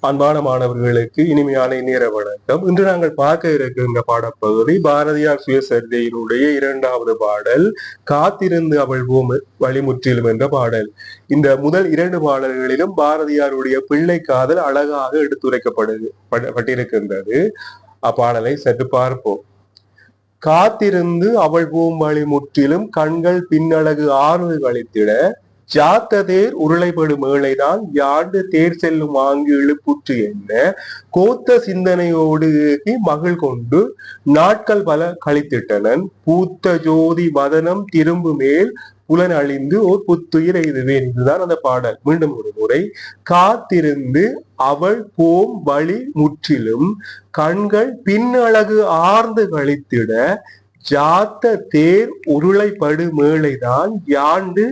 அன்பான மாணவர்களுக்கு இனிமையான நேர வணக்கம். இன்று நாங்கள் பார்க்க இருக்கின்ற பாடப்பகுதி பாரதியார் சுயசரிதையினுடைய இரண்டாவது பாடல் காத்திருந்து அவள் ஓம் வழிமுற்றிலும் என்ற பாடல். இந்த முதல் இரண்டு பாடல்களிலும் பாரதியாருடைய பிள்ளை காதல் அழகாக எடுத்துரைக்கப்படுது பட்டிருக்கின்றது. அப்பாடலை சற்று பார்ப்போம். காத்திருந்து அவள் பூம்பழி முற்றிலும் கண்கள் பின்னழகு ஆறுதல் வழித்திட ஜாத்த தேர் உருளைப்படு மேலைதான் யாண்டு தேர் செல்லும் ஆங்கு இழுப்புற்று என்ன? கோத்த சிந்தனையோடு மகள் மகிழ் கொண்டு நாட்கள் பல கழித்திட்டனன். பூத்த ஜோதி வதனம் திரும்பு மேல் புலன் அழிந்து ஓர் புத்துயிர் எய்துவேன் இதுதான் அந்த பாடல். மீண்டும் ஒரு முறை. காத்திருந்து அவள் போம் வழி முற்றிலும் கண்கள் பின்னழகு ஆர்ந்து கழித்திட ஜாத்த தேர் உருளைப்படு மேளைதான் யாண்டு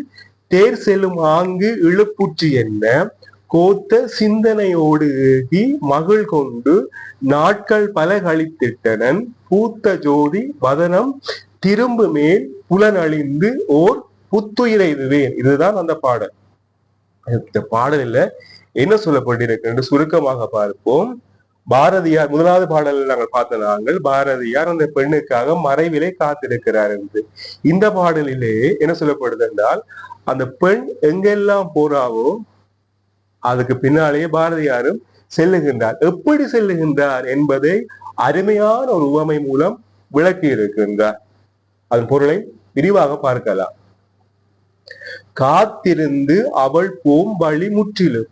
தேர் செல்லும் ஆங்கு இழுப்புற்று என்ன? கோத்த சிந்தனையோடு ஏகி மகிழ் கொண்டு நாட்கள் பல கழித்திட்டனன். பூத்த ஜோதி வதனம் திரும்பு மேல் புலனழிந்து ஓர் புத்துயிரைதுவேன் இதுதான் அந்த பாடல். இந்த பாடலில் என்ன சொல்லப்பட்டிருக்கு என்று சுருக்கமாக பார்ப்போம். பாரதியார் முதலாவது பாடலில் நாங்கள் பார்த்த நாங்கள் பாரதியார் அந்த பெண்ணுக்காக மறைவிலே காத்திருக்கிறார் என்று. இந்த பாடலிலே என்ன சொல்லப்படுது என்றால் அந்த பெண் எங்கெல்லாம் போறாவோ அதுக்கு பின்னாலேயே பாரதியாரும் செல்லுகின்றார். எப்படி செல்லுகின்றார் என்பதை அருமையான ஒரு உவமை மூலம் விளக்கி இருக்கின்றார். அதன் பொருளை விரிவாக பார்க்கலாம். காத்திருந்து அவள் போம் வழி முற்றிலும்.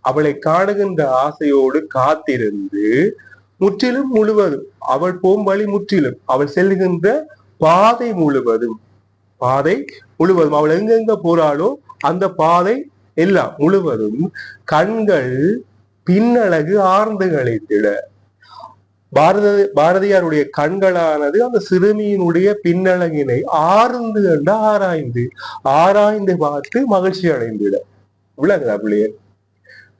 அவளை காணுகின்ற ஆசையோடு காத்திருந்து முற்றிலும் முழுவதும். அவள் போம் வழி முற்றிலும். அவள் செல்லுகின்ற பாதை முழுவதும். பாதை முழுவதும். அவள் எங்கெங்க போறாளோ அந்த பாதை எல்லாம் முழுவதும் கண்கள் பின்னழகு ஆர்ந்து கழித்திட பாரத பாரதியாருடைய கண்களானது அந்த சிறுமியினுடைய பின்னழகினை ஆர்ந்து கண்டு ஆராய்ந்து ஆராய்ந்து பார்த்து மகிழ்ச்சி அடைந்திட. விளங்குதா பிள்ளையர்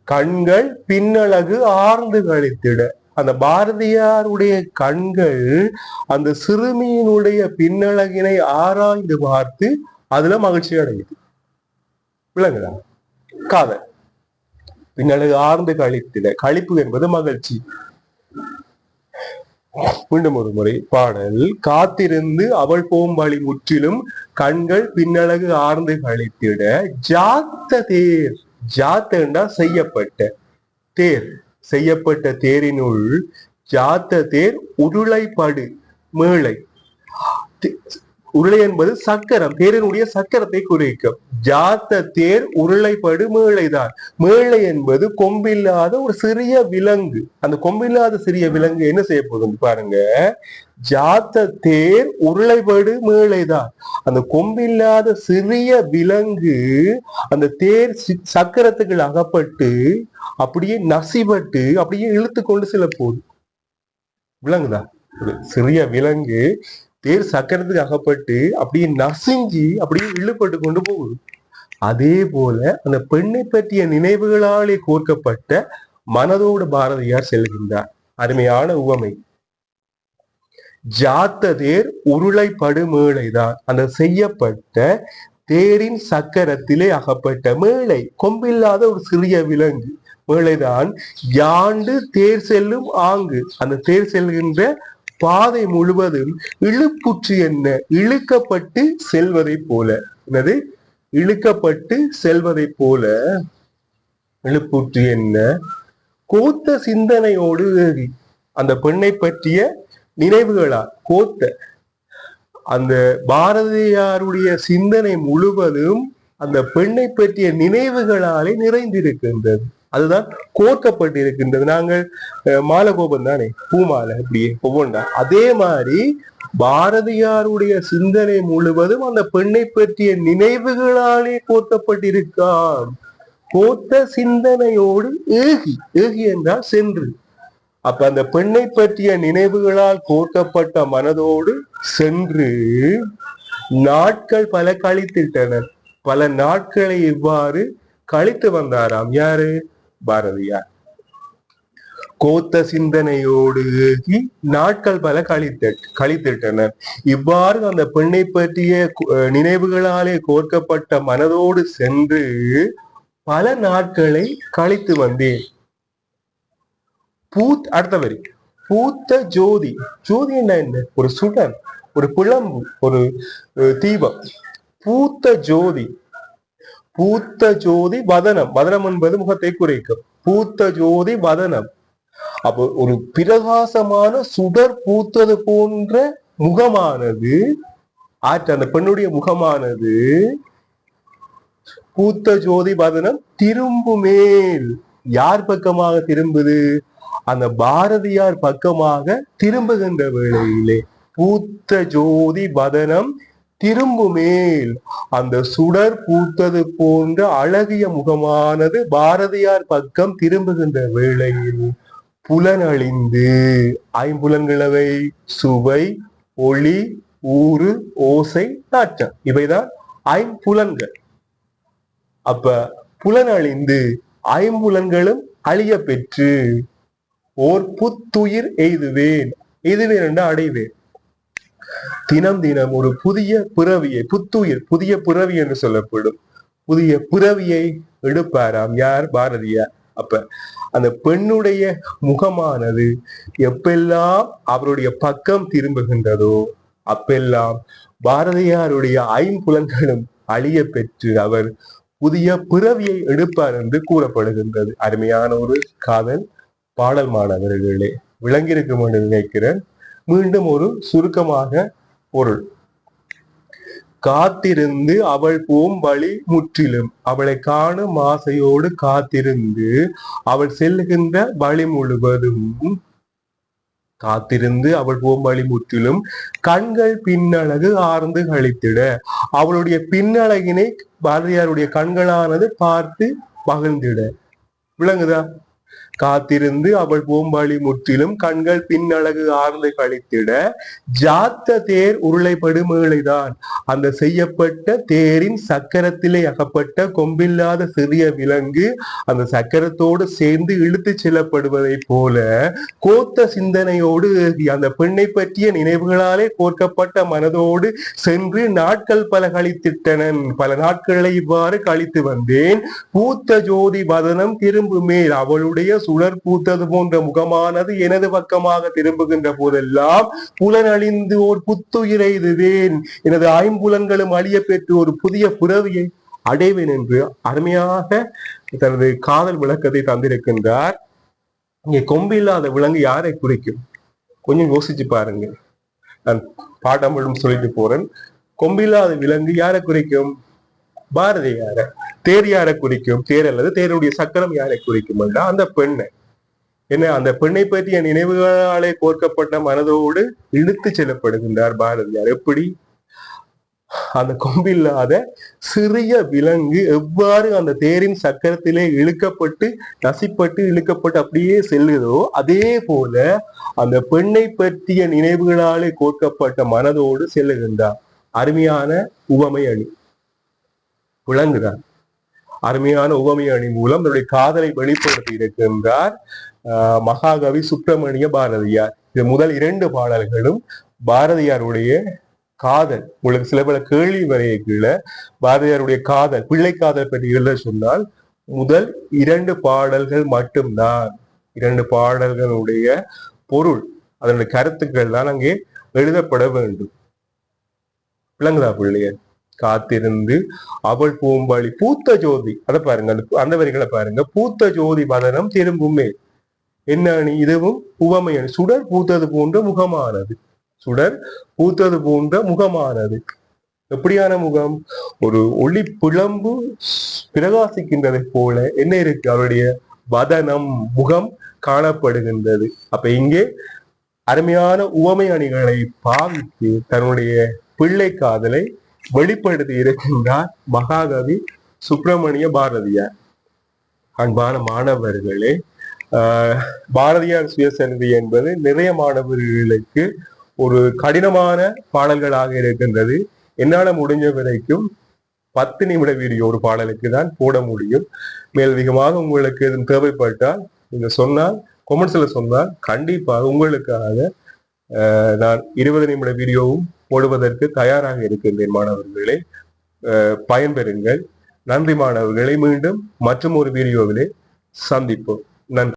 கண்கள் பின்னழகு ஆர்ந்து கழித்திட. அந்த பாரதியாருடைய கண்கள் அந்த சிறுமியினுடைய பின்னழகினை ஆராய்ந்து பார்த்து அதுல மகிழ்ச்சி அடையுது. விளங்குதா? காதல். பின்னழகு ஆர்ந்து கழித்திட கழிப்பு என்பது மகிழ்ச்சி. மீண்டும் ஒரு முறை பாடல். காத்திருந்து அவள் போம் வழி முற்றிலும் கண்கள் பின்னழகு ஆர்ந்து கழித்திட ஜாத்த தேர் ஜாத்தண்டா செய்யப்பட்ட தேர். செய்யப்பட்ட தேரினுள் ஜாத்த தேர் உருளைப்படு மேளை. உருளை என்பது சக்கரம் தேரினுடைய சக்கரத்தை குறிக்கும். ஜாத்த தேர் உருளைப்படு மேளைதான் மேளை என்பது கொம்பில்லாத ஒரு சிறிய விலங்கு. அந்த கொம்பில்லாத சிறிய விலங்கு என்ன செய்ய போகுது பாருங்க? ஜாத்த தேர் உருளைப்படு மேழைதான் அந்த கொம்பில்லாத சிறிய விலங்கு அந்த தேர் சி- சக்கரத்துக்குள் அகப்பட்டு அப்படியே நசிபட்டு அப்படியே இழுத்து கொண்டு செல்ல போகுது விலங்குதா சிறிய விலங்கு தேர் சக்கரத்துக்கு அகப்பட்டு அப்படியே நசுங்கி அப்படியே இழுப்பட்டு கொண்டு போகுது. அதே போல அந்த பெண்ணை பற்றிய நினைவுகளாலே கோர்க்கப்பட்ட மனதோடு பாரதியார் செல்கின்றார். அருமையான உவமை. ஜாத்த தேர் உருளை படுமேளைதான் அந்த செய்யப்பட்ட தேரின் சக்கரத்திலே அகப்பட்ட மேளை கொம்பில்லாத ஒரு சிறிய விலங்கு. மேளைதான் யாண்டு தேர் செல்லும் ஆங்கு. அந்த தேர் செல்கின்ற பாதை முழுவதும் இழுப்புற்று என்ன? இழுக்கப்பட்டு செல்வதை போல. என்னது? இழுக்கப்பட்டு செல்வதை போல. இழுப்புற்று என்ன? கோத்த சிந்தனையோடு அந்த பெண்ணை பற்றிய நினைவுகளா? கோத்த. அந்த பாரதியாருடைய சிந்தனை முழுவதும் அந்த பெண்ணை பற்றிய நினைவுகளாலே நிறைந்திருக்கின்றது. அதுதான் கோர்க்கப்பட்டிருக்கின்றது. நாங்கள் மாலகோபம் தானே? பூமாலை அப்படியே ஒவ்வொன்றா. அதே மாதிரி பாரதியாருடைய சிந்தனை முழுவதும் அந்த பெண்ணை பற்றிய நினைவுகளாலே கோர்க்கப்பட்டிருக்கான் கோத்த சிந்தனையோடு ஏகி ஏகி என்றால் சென்று. அப்ப அந்த பெண்ணை பற்றிய நினைவுகளால் கோர்க்கப்பட்ட மனதோடு சென்று நாட்கள் பல கழித்திட்டனர் பல நாட்களை இவ்வாறு கழித்து வந்தாராம். யாரு? பாரதியார். கோத்த சிந்தனையோடு நாட்கள் பல கழித்த கழித்திட்டனர் இவ்வாறு அந்த பெண்ணை பற்றிய நினைவுகளாலே கோர்க்கப்பட்ட மனதோடு சென்று பல நாட்களை கழித்து வந்தேன். பூத் அடுத்த வரி. பூத்த ஜோதி. ஜோதி என்ன? ஒரு சுடர் ஒரு பிளம்பு ஒரு தீபம். பூத்த ஜோதி. பூத்த ஜோதி வதனம். வதனம் என்பது முகத்தை குறைக்கும். பூத்த ஜோதி வதனம். அப்போ ஒரு பிரகாசமான சுடர் பூத்தது போன்ற முகமானது ஆற்று அந்த பெண்ணுடைய முகமானது பூத்த ஜோதி வதனம் திரும்புமேல். யார் பக்கமாக திரும்புது? அந்த பாரதியார் பக்கமாக திரும்புகின்ற வேளையிலே பூத்த ஜோதி வதனம் திரும்புமேல். அந்த சுடர் பூத்தது போன்ற அழகிய முகமானது பாரதியார் பக்கம் திரும்புகின்ற வேளையில் புலனழிந்து ஐம்புலன்களவை சுவை ஒளி ஊறு ஓசை நாற்றம். இவைதான் ஐம்புலன்கள். அப்ப புலன் அழிந்து ஐம்புலன்களும் அழிய பெற்று ஓர் புத்துயிர் எய்துவேன். எய்துவேன் என்று அடைவேன். தினம் தினம் ஒரு புதிய பிறவியை புத்துயிர் புதிய பிறவி என்று சொல்லப்படும் புதிய பிறவியை எடுப்பாராம் யார்? பாரதியார். அப்ப அந்த பெண்ணுடைய முகமானது எப்பெல்லாம் அவருடைய பக்கம் திரும்புகின்றதோ அப்பெல்லாம் பாரதியாருடைய ஐம்புலன்களும் அழிய பெற்று அவர் புதிய பிறவியை எடுப்பார் என்று கூறப்படுகின்றது. அருமையான ஒரு காதல் பாடல் மாணவர்களே விளங்கியிருக்கும் என்று நினைக்கிறேன். மீண்டும் ஒரு சுருக்கமாக பொருள். காத்திருந்து அவள் போம் வழி முற்றிலும். அவளை காணும் ஆசையோடு காத்திருந்து அவள் செல்லுகின்ற வழி முழுவதும் காத்திருந்து அவள் போம் வழி முற்றிலும் கண்கள் பின்னழகு ஆர்ந்து கழித்திட அவளுடைய பின்னழகினை பாரதியாருடைய கண்களானது பார்த்து மகிழ்ந்திட. விளங்குதா? காத்திருந்து அவள் பூம்பாளி முற்றிலும் கண்கள் பின்னழகு ஆர்ந்து கழித்திட ஜாத்த தேர் உருளைப்படுமேளைதான் அந்த செய்யப்பட்ட தேரின் சக்கரத்திலே அகப்பட்ட கொம்பில்லாத சிறிய விலங்கு அந்த சக்கரத்தோடு சேர்ந்து இழுத்து செல்லப்படுவதைப் போல கோத்த சிந்தனையோடு அந்த பெண்ணை பற்றிய நினைவுகளாலே கோர்க்கப்பட்ட மனதோடு சென்று நாட்கள் பல கழித்திட்டனன். பல நாட்களை இவ்வாறு கழித்து வந்தேன். பூத்த ஜோதி வதனம் திரும்புமேல் அவளுடைய சுழற் பூத்தது போன்ற முகமானது எனது பக்கமாக திரும்புகின்ற போதெல்லாம் புலனழிந்து ஓர் புத்துயிரை இதுவேன். எனது ஐம்புலன்களும் அழிய பெற்று ஒரு புதிய புறவியை அடைவேன் என்று அருமையாக தனது காதல் விளக்கத்தை தந்திருக்கின்றார். இங்கே கொம்பு இல்லாத விலங்கு யாரை குறிக்கும்? கொஞ்சம் யோசிச்சு பாருங்க நான் பாடம் முழும் சொல்லிட்டு போறேன். கொம்பில்லாத விலங்கு யாரை குறிக்கும்? பாரதியார தேர் யாரை குறிக்கும்? தேர் அல்லது தேருடைய சக்கரம் யாரை குறிக்கும் என்றால் அந்த பெண்ணை. என்ன அந்த பெண்ணை பற்றிய நினைவுகளாலே கோர்க்கப்பட்ட மனதோடு இழுத்து செல்லப்படுகின்றார் பாரதியார் எப்படி? அந்த கொம்பில்லாத சிறிய விலங்கு எவ்வாறு அந்த தேரின் சக்கரத்திலே இழுக்கப்பட்டு நசிப்பட்டு இழுக்கப்பட்டு அப்படியே செல்லுதோ அதே போல அந்த பெண்ணை பற்றிய நினைவுகளாலே கோர்க்கப்பட்ட மனதோடு செல்லுகின்றார். அருமையான உவமை அணி. விளங்குகிறார். அருமையான உவமை அணி மூலம் தன்னுடைய காதலை வெளிப்படுத்தி இருக்கின்றார் ஆஹ் மகாகவி சுப்பிரமணிய பாரதியார். இது முதல் இரண்டு பாடல்களும் பாரதியாருடைய காதல் உங்களுக்கு சில பல கேள்வி வரைய கீழே பாரதியாருடைய காதல் பிள்ளை காதல் பற்றி எழுத சொன்னால் முதல் இரண்டு பாடல்கள் மட்டும்தான். இரண்டு பாடல்களுடைய பொருள் அதனுடைய கருத்துக்கள் தான் அங்கே எழுதப்பட வேண்டும். விளங்குதா பிள்ளையர் காத்திருந்து அவள் பூம்பாளி பூத்த ஜோதி அதை பாருங்க அந்த அந்த வரிகளை பாருங்க. பூத்த ஜோதி வதனம் திரும்புமே. என்ன அணி இதுவும் உவமை அணி. சுடர் பூத்தது போன்ற முகமானது. சுடர் பூத்தது போன்ற முகமானது. எப்படியான முகம்? ஒரு ஒளி பிளம்பு பிரகாசிக்கின்றது போல என்ன இருக்கு? அவருடைய வதனம் முகம் காணப்படுகின்றது. அப்ப இங்கே அருமையான உவமை அணிகளை பாவித்து தன்னுடைய பிள்ளை காதலை வெளிப்படுத்தி இருக்கின்றார் மகாகவி சுப்பிரமணிய பாரதியார் அன்பான மாணவர்களே ஆஹ் பாரதியார் சுயசரிதை என்பது நிறைய மாணவர்களுக்கு ஒரு கடினமான பாடல்களாக இருக்கின்றது. என்னால முடிஞ்ச வரைக்கும் பத்து நிமிட வீடியோ ஒரு பாடலுக்கு தான் போட முடியும். மேலதிகமாக உங்களுக்கு எதுவும் தேவைப்பட்டால் நீங்க சொன்னால் கொமெண்ட்ஸ்ல சொன்னால் கண்டிப்பாக உங்களுக்காக நான் இருபது நிமிட வீடியோவும் போடுவதற்கு தயாராக இருக்கின்றேன் மாணவர்களே. பயன்பெறுங்கள். நன்றி மாணவர்களை. மீண்டும் மற்றும் ஒரு வீடியோவிலே சந்திப்போம். நன்றி.